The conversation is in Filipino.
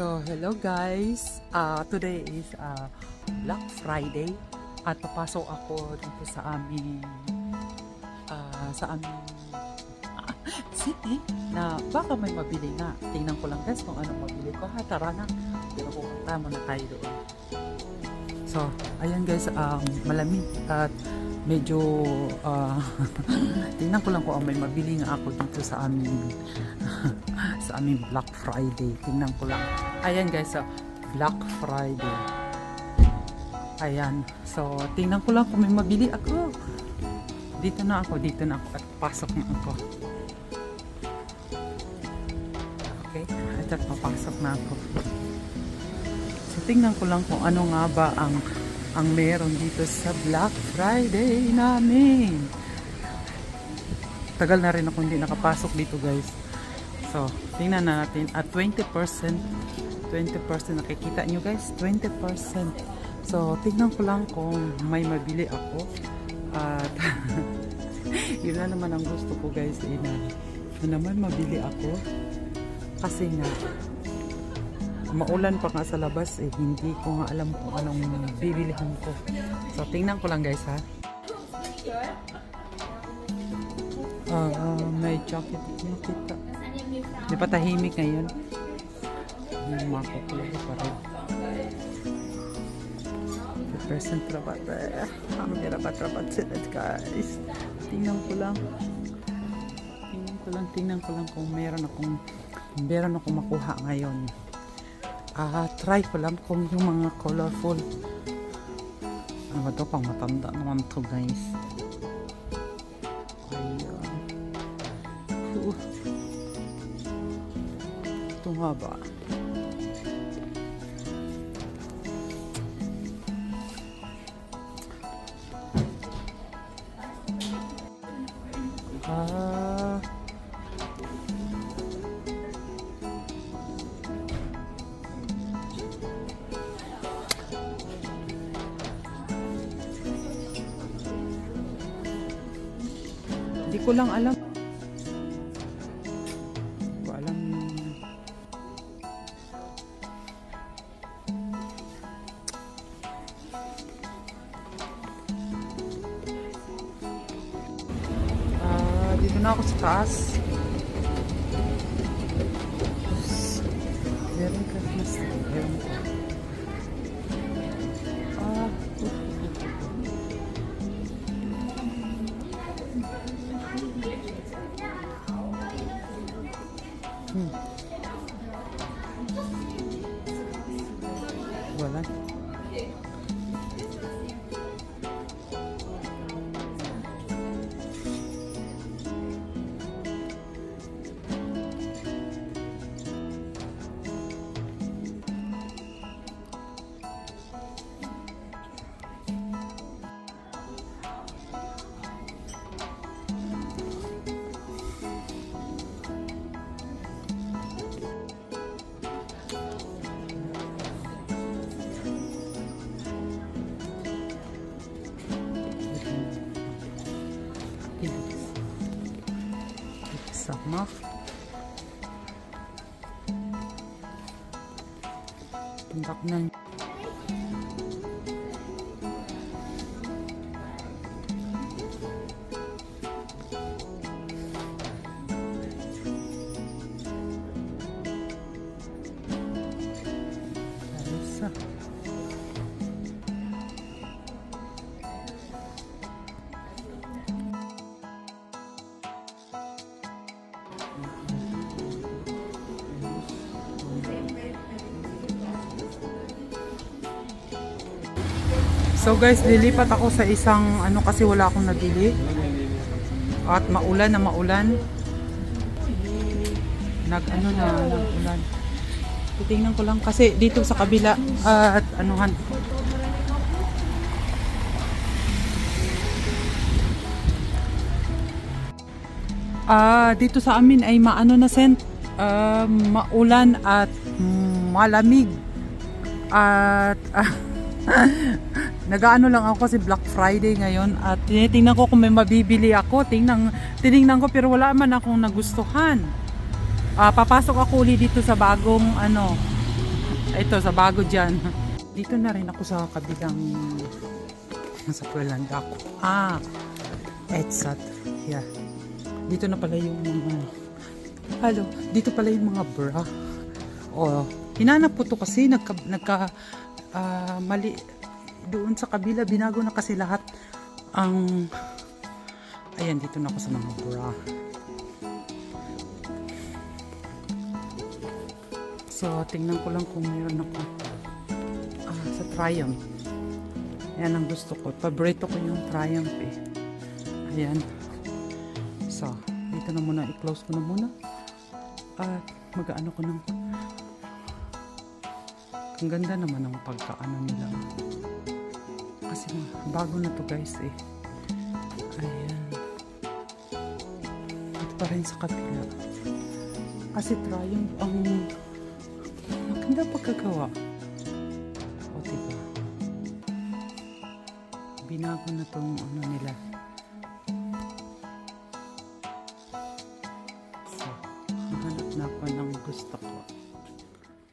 So, hello guys. Uh, today is uh, Black Friday at papasok ako dito sa aming uh, sa aming ah, city na baka may mabili nga. Tingnan ko lang guys kung anong mabili ko. Ha, tara na. Pero pupunta muna tayo doon. So, ayan guys, um, malamig at medyo uh, tingnan ko lang kung may mabili nga ako dito sa aming sa aming Black Friday. Tingnan ko lang. Ayan guys, so Black Friday. Ayan. So, tingnan ko lang kung may mabili ako. Dito na ako, dito na ako at pasok na ako. Okay, at at papasok na ako. So, tingnan ko lang kung ano nga ba ang ang meron dito sa Black Friday namin. Tagal na rin ako hindi nakapasok dito guys. So, tingnan na natin. At 20%, 20% nakikita nyo guys, 20%. So, tingnan ko lang kung may mabili ako. At, yun na naman ang gusto ko guys, eh, na, na naman mabili ako. Kasi nga, maulan pa nga sa labas eh, hindi ko nga alam kung anong bibilihan ko. So, tingnan ko lang guys ha. Ah, ah, may jacket nakita. Di pa ngayon? Yung mga kukulo pa rin. Person trabat eh. Ang rapat-rapat sila guys. Tingnan ko lang. Tingnan ko lang, tingnan ko lang kung meron akong meron akong makuha ngayon. Ah, try ko lang kung yung mga colorful. Ano ba to? Pang matanda naman to guys. Ayan. Uh. Ito nga ba? Ah. Hindi ko lang alam. Hindi ko. Ah, dito na ako sa taas. Meron ka mas meron ka. 嗯。Sama. Tindak na. So guys, lilipat ako sa isang ano kasi wala akong nabili. At maulan na maulan. Nag ano na nag-ulan. Titingnan ko lang kasi dito sa kabila at anuhan. Ah, dito sa amin ay maano na sent ah, maulan at malamig. At ah, Nagaano lang ako kasi Black Friday ngayon at tinitingnan ko kung may mabibili ako. Tingnan, tiningnan ko pero wala man akong nagustuhan. Ah, papasok ako uli dito sa bagong ano, Ito, sa bago dyan. Dito na rin ako sa kabilang sa Pulanda ko. Ah, Etsat. Yeah. Dito na pala yung mga Halo, dito pala yung mga bra. O, hinanap ko to kasi nagka, nagka ah, mali doon sa kabila binago na kasi lahat ang ayan dito na ako sa mga bra. So, tingnan ko lang kung mayroon ako ah, sa Triumph. Ayan ang gusto ko. Paborito ko yung Triumph eh. Ayan. So, dito na muna. I-close ko na muna. At mag-ano ko ng... Ang ganda naman ng pagkaano nila. Kasi bago na to guys eh. Ayan. At pa rin sa kapila. Kasi Triumph ang maganda pagkagawa. O diba? Binago na tong ano nila.